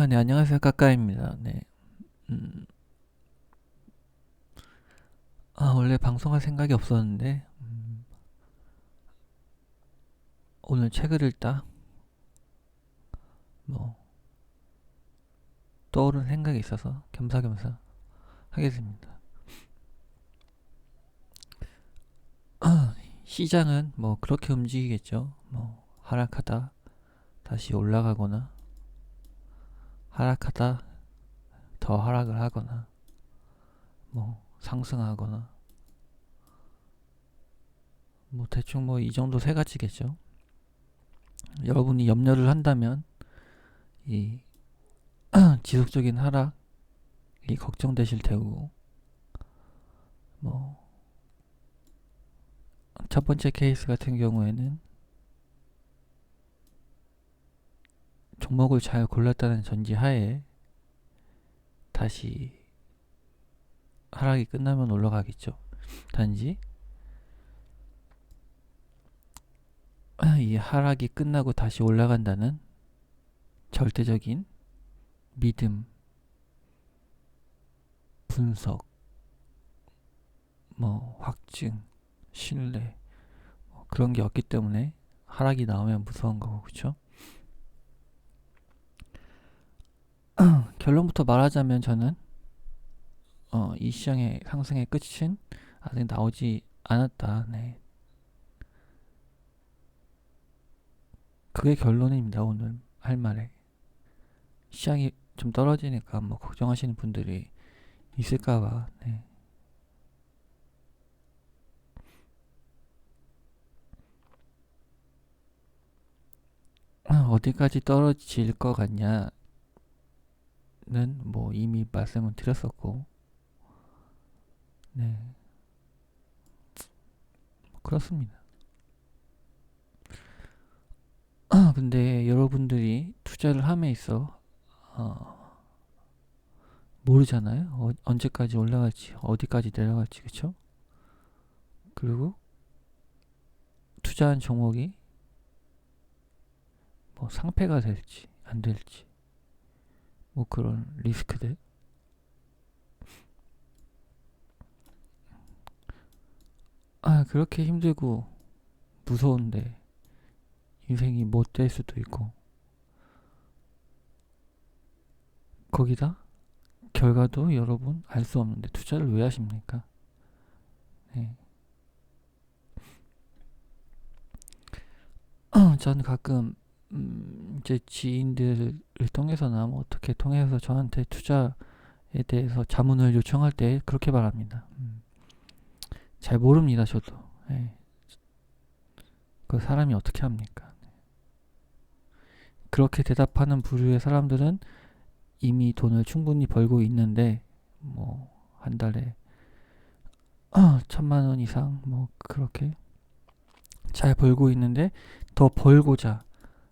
아, 네, 안녕하세요. 까까입니다. 네. 음. 아, 원래 방송할 생각이 없었는데, 음. 오늘 책을 읽다, 뭐, 떠오른 생각이 있어서 겸사겸사 하겠습니다. 아, 시장은 뭐 그렇게 움직이겠죠. 뭐, 하락하다, 다시 올라가거나, 하락하다 더 하락을 하거나 뭐 상승하거나 뭐 대충 뭐 이 정도 세 가지겠죠. 여러분이 염려를 한다면 이 지속적인 하락이 걱정되실 테고 뭐 첫 번째 케이스 같은 경우에는 종목을 잘 골랐다는 전제하에 다시 하락이 끝나면 올라가겠죠. 단지 이 하락이 끝나고 다시 올라간다는 절대적인 믿음, 분석, 뭐 확증, 신뢰 뭐 그런 게 없기 때문에 하락이 나오면 무서운 거고 그렇죠? 결론부터 말하자면 저는 어, 이 시장의 상승의 끝은 아직 나오지 않았다. 네. 그게 결론입니다. 오늘 할 말에 시장이 좀 떨어지니까 뭐 걱정하시는 분들이 있을까봐. 네. 어디까지 떨어질 것 같냐? 뭐 이미 말씀을 드렸었고, 네. 그렇습니다. 아, 근데 여러분들이 투자를 함에 있어, 어, 모르잖아요. 어, 언제까지 올라갈지, 어디까지 내려갈지, 그쵸? 그리고 투자한 종목이 뭐 상패가 될지, 안 될지. 뭐 그런 리스크들 아 그렇게 힘들고 무서운데 인생이 못 될 수도 있고 거기다 결과도 여러분 알 수 없는데 투자를 왜 하십니까? 네. 저는 가끔 음, 이제 지인들을 통해서나 뭐 어떻게 통해서 저한테 투자에 대해서 자문을 요청할 때 그렇게 말합니다. 음, 잘 모릅니다, 저도. 네. 그 사람이 어떻게 합니까? 그렇게 대답하는 부류의 사람들은 이미 돈을 충분히 벌고 있는데 뭐 한 달에 천만 원 이상 뭐 그렇게 잘 벌고 있는데 더 벌고자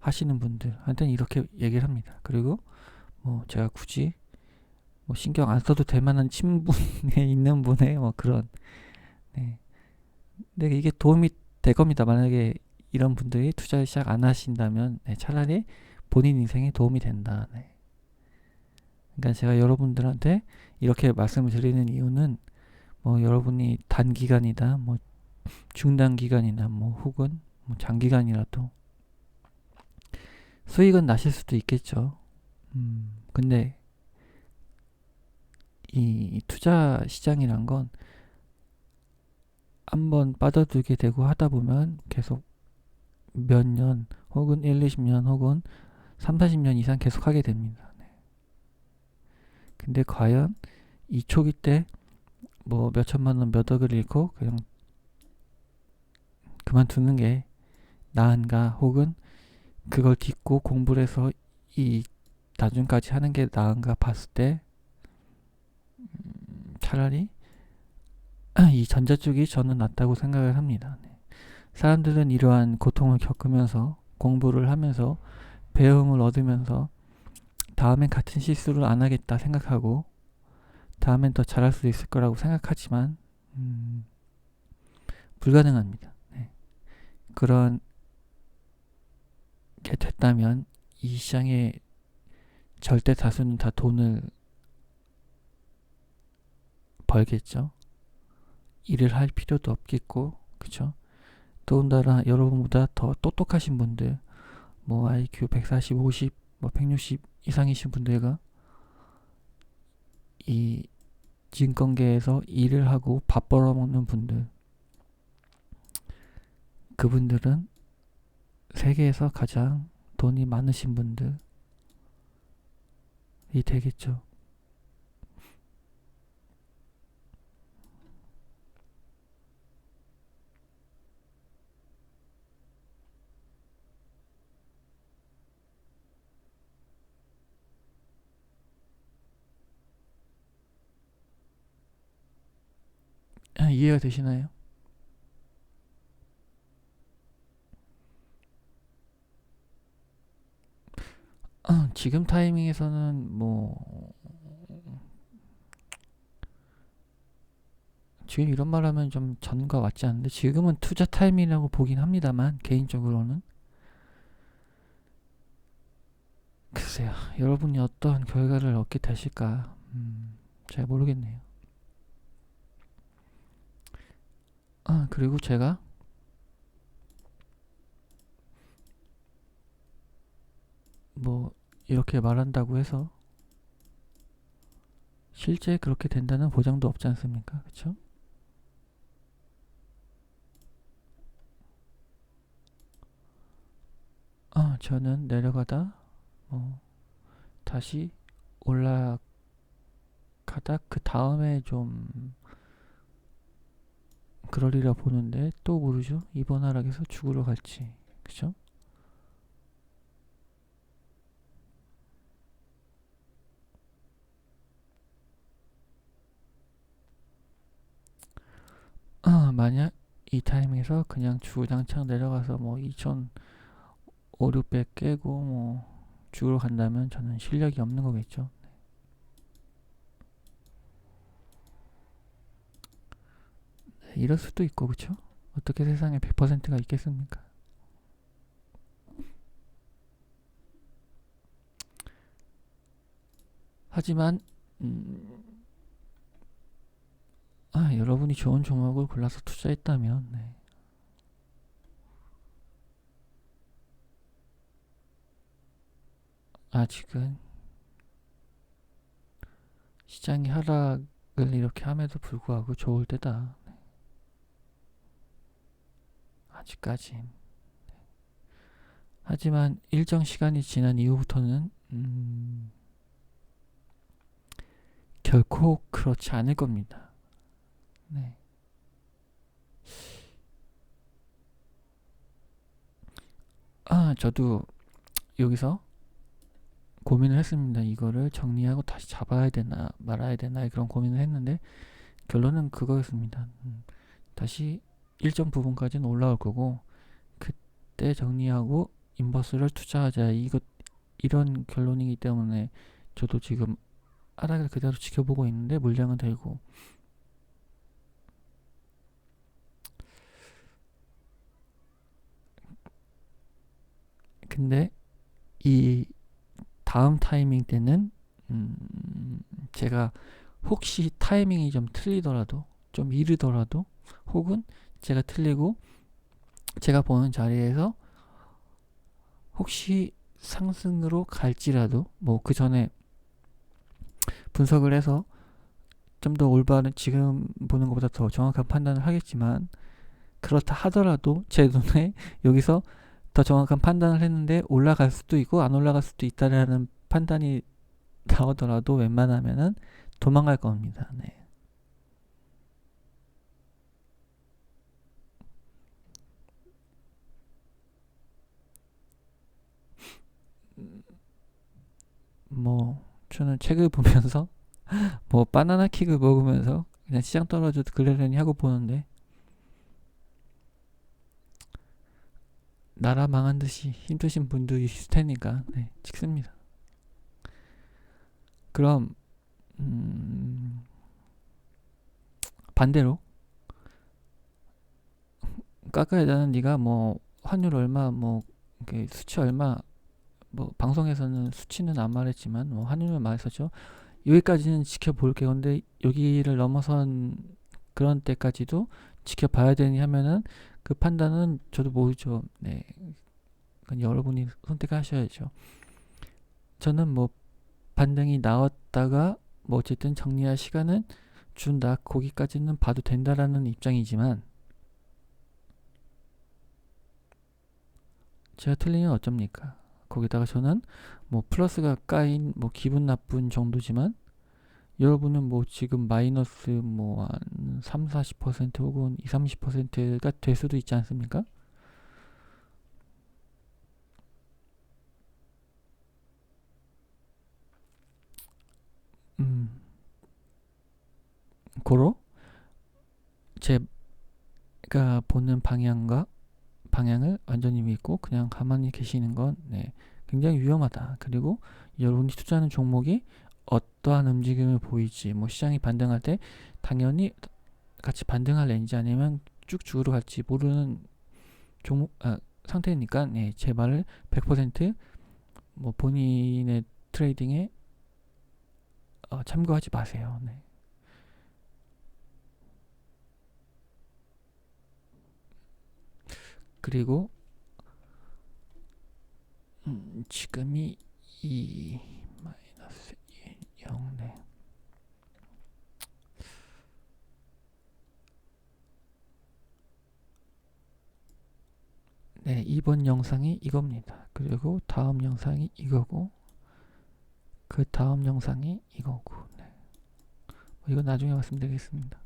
하시는 분들한테는 이렇게 얘기를 합니다. 그리고 뭐 제가 굳이 뭐 신경 안 써도 될 만한 친분에 있는 분의 뭐 그런 네. 근데 이게 도움이 될 겁니다. 만약에 이런 분들이 투자를 시작 안 하신다면 네, 차라리 본인 인생에 도움이 된다. 네. 그러니까 제가 여러분들한테 이렇게 말씀을 드리는 이유는 뭐 여러분이 단기간이다, 뭐 중단기간이나 뭐 혹은 뭐 장기간이라도 수익은 나실 수도 있겠죠. 음, 근데 이 투자 시장이란 건 한번 빠져들게 되고 하다 보면 계속 몇 년 혹은 1, 20년 혹은 3, 40년 이상 계속 하게 됩니다. 네. 근데 과연 이 초기 때 뭐 몇천만 원, 몇 억을 잃고 그냥 그만두는 게 나은가 혹은 그걸 딛고 공부를 해서 이 나중까지 하는 게 나은가 봤을 때 음, 차라리 이 전자 쪽이 저는 낫다고 생각을 합니다. 네. 사람들은 이러한 고통을 겪으면서 공부를 하면서 배움을 얻으면서 다음엔 같은 실수를 안 하겠다 생각하고 다음엔 더 잘할 수 있을 거라고 생각하지만 음, 불가능합니다. 네. 그런 게 됐다면 이 시장에 절대 다수는 다 돈을 벌겠죠. 일을 할 필요도 없겠고, 그쵸? 더군다나 여러분보다 더 똑똑하신 분들, 뭐 IQ 140, 50, 뭐 160 이상이신 분들과 이 증권계에서 일을 하고 밥 벌어먹는 분들, 그분들은 세계에서 가장 돈이 많으신 분들이 되겠죠. 아, 이해가 되시나요? 아, 지금 타이밍에서는 뭐 지금 이런 말 하면 좀 전과 맞지 않는데 지금은 투자 타이밍이라고 보긴 합니다만 개인적으로는. 글쎄요 여러분이 어떠한 결과를 얻게 되실까 음, 잘 모르겠네요. 아 그리고 제가 뭐 이렇게 말한다고 해서 실제 그렇게 된다는 보장도 없지 않습니까? 그쵸? 아, 저는 내려가다 뭐 다시 올라가다 그 다음에 좀 그러리라 보는데 또 모르죠. 이번 하락에서 죽으러 갈지. 그쵸? 아, 만약 이 타이밍에서 그냥 주구장창 내려가서 뭐 2,500, 600 깨고 뭐 죽으러 간다면 저는 실력이 없는 거겠죠. 네, 이럴 수도 있고 그쵸? 어떻게 세상에 100%가 있겠습니까? 하지만 음, 아, 여러분이 좋은 종목을 골라서 투자했다면 네. 아직은 시장이 하락을 이렇게 함에도 불구하고 좋을 때다. 네. 아직까진. 네. 하지만 일정 시간이 지난 이후부터는 음, 결코 그렇지 않을 겁니다. 네. 아, 저도 여기서 고민을 했습니다. 이거를 정리하고 다시 잡아야 되나 말아야 되나 그런 고민을 했는데 결론은 그거였습니다. 음, 다시 일정 부분까지는 올라올 거고 그때 정리하고 인버스를 투자하자 이것 이런 결론이기 때문에 저도 지금 하락을 그대로 지켜보고 있는데 물량은 되고 근데 이 다음 타이밍 때는 음 제가 혹시 타이밍이 좀 틀리더라도 좀 이르더라도 혹은 제가 틀리고 제가 보는 자리에서 혹시 상승으로 갈지라도 뭐 그 전에 분석을 해서 좀 더 올바른 지금 보는 것보다 더 정확한 판단을 하겠지만 그렇다 하더라도 제 눈에 여기서 더 정확한 판단을 했는데 올라갈 수도 있고 안 올라갈 수도 있다라는 판단이 나오더라도 웬만하면은 도망갈 겁니다. 네. 뭐 저는 책을 보면서 뭐 바나나 킥을 먹으면서 그냥 시장 떨어져도 그러려니 하고 보는데 나라 망한 듯이 힘드신 분들이 있을 테니까 네, 찍습니다. 그럼 음, 반대로 깎아야 되는 네가 뭐 환율 얼마 뭐 수치 얼마 뭐 방송에서는 수치는 안 말했지만 뭐 한일만 말했었죠. 여기까지는 지켜볼게요. 근데 여기를 넘어선 그런 때까지도 지켜봐야 되니 하면은 그 판단은 저도 모르죠. 네. 그건 여러분이 선택하셔야죠. 저는 뭐 반등이 나왔다가 뭐 어쨌든 정리할 시간은 준다. 거기까지는 봐도 된다라는 입장이지만 제가 틀리면 어쩝니까? 거기다가 저는 뭐 플러스가 까인 뭐 기분 나쁜 정도지만 여러분은 뭐 지금 마이너스 뭐 한 3, 40% 혹은 2, 30%가 될 수도 있지 않습니까? 음. 고로 제가 보는 방향과 방향을 완전히 믿고 그냥 가만히 계시는 건 네, 굉장히 위험하다. 그리고 여러분이 투자하는 종목이 어떠한 움직임을 보이지, 뭐 시장이 반등할 때 당연히 같이 반등할는지 아니면 쭉쭉으로 갈지 모르는 종목 아, 상태니까 네, 제 말을 100%뭐 본인의 트레이딩에 어, 참고하지 마세요. 네. 그리고 음, 지금이 2 마이너스 0 네. 네, 이번 영상이 이겁니다. 그리고 다음 영상이 이거고 그 다음 영상이 이거고 네. 뭐 이건 나중에 말씀드리겠습니다.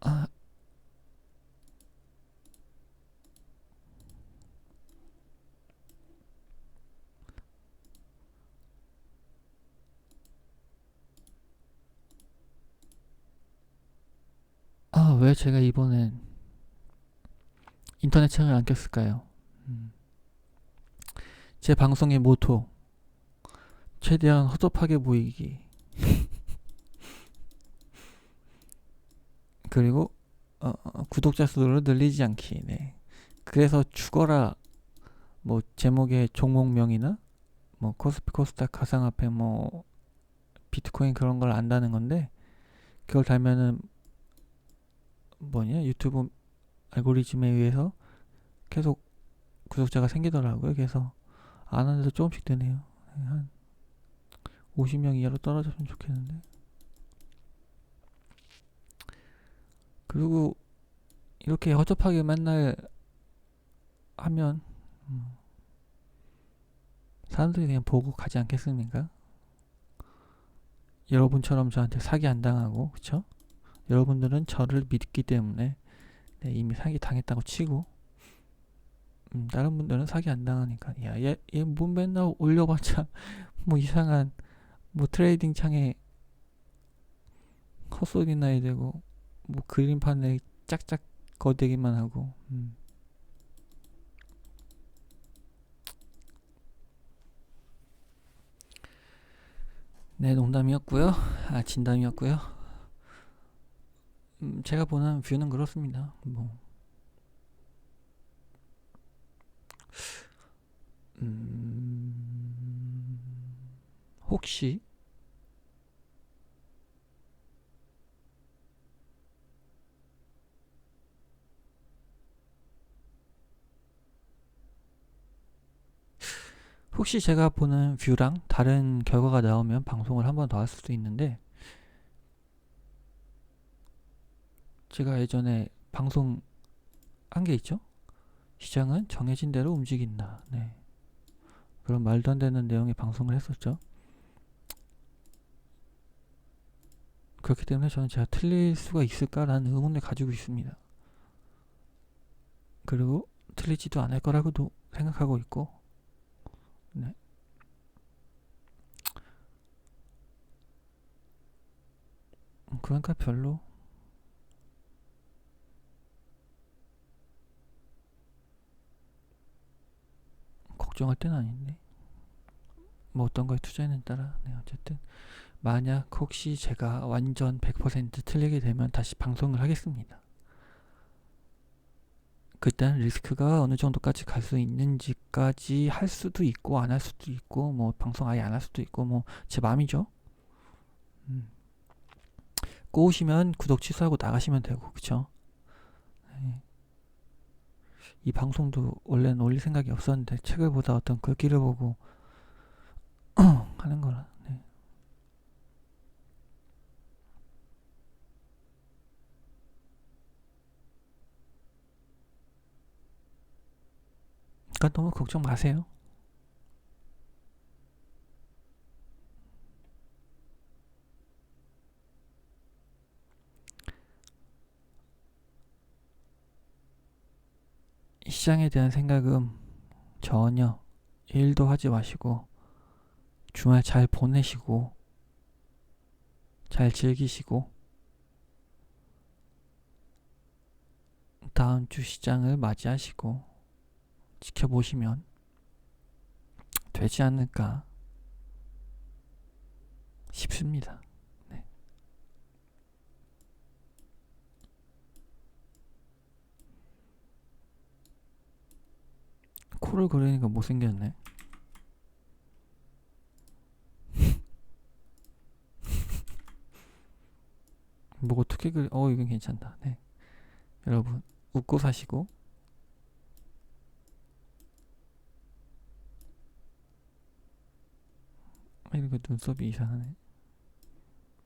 아, 아, 왜 제가 이번엔 인터넷 창을 안 켰을까요? 음. 제 방송의 모토 최대한 허접하게 보이기 그리고 어, 어, 구독자 수를 늘리지 않기. 네. 그래서 죽어라 뭐 제목의 종목명이나 뭐 코스피 코스닥 가상화폐 뭐 비트코인 그런 걸 안다는 건데 그걸 달면은 뭐냐 유튜브 알고리즘에 의해서 계속 구독자가 생기더라고요. 그래서 안 하는데도 조금씩 되네요. 네, 한 50명 이하로 떨어졌으면 좋겠는데. 그리고 이렇게 허접하게 맨날 하면 음, 사람들이 그냥 보고 가지 않겠습니까? 여러분처럼 저한테 사기 안 당하고 그쵸? 여러분들은 저를 믿기 때문에 네, 이미 사기 당했다고 치고 음, 다른 분들은 사기 안 당하니까. 야얘얘뭐 맨날 올려봤자 뭐 이상한 뭐 트레이딩 창에 헛소리 나야 되고 뭐 그림판에 짝짝 거대기만 하고 음. 네 농담이었고요. 아 진담이었고요 음, 제가 보는 뷰는 그렇습니다. 뭐. 음, 혹시 혹시 제가 보는 뷰랑 다른 결과가 나오면 방송을 한 번 더 할 수도 있는데 제가 예전에 방송 한 게 있죠? 시장은 정해진 대로 움직인다. 네. 그런 말도 안 되는 내용의 방송을 했었죠. 그렇기 때문에 저는 제가 틀릴 수가 있을까라는 의문을 가지고 있습니다. 그리고 틀리지도 않을 거라고도 생각하고 있고 네. 그러니까 별로 걱정할 때는 아닌데 뭐 어떤 거에 투자했는 따라 네 어쨌든 만약 혹시 제가 완전 100% 틀리게 되면 다시 방송을 하겠습니다. 그때는 리스크가 어느 정도까지 갈 수 있는지까지 할 수도 있고 안 할 수도 있고 뭐 방송 아예 안 할 수도 있고 뭐 제 마음이죠. 음. 꼬우시면 구독 취소하고 나가시면 되고 그쵸? 네. 이 방송도 원래는 올릴 생각이 없었는데 책을 보다 어떤 글귀를 보고 하는 거라. 네. 그러니까 너무 걱정 마세요. 시장에 대한 생각은 전혀 일도 하지 마시고 주말 잘 보내시고 잘 즐기시고 다음 주 시장을 맞이하시고 지켜보시면 되지 않을까 싶습니다. 네. 코를 그리니까 못생겼네. 뭐 어떻게 그리? 어 이건 괜찮다. 네. 여러분 웃고 사시고 아, 이거 눈썹이 이상하네.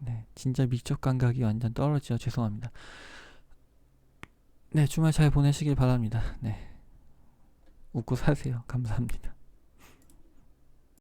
네, 진짜 미적 감각이 완전 떨어져 죄송합니다. 네, 주말 잘 보내시길 바랍니다. 네, 웃고 사세요. 감사합니다.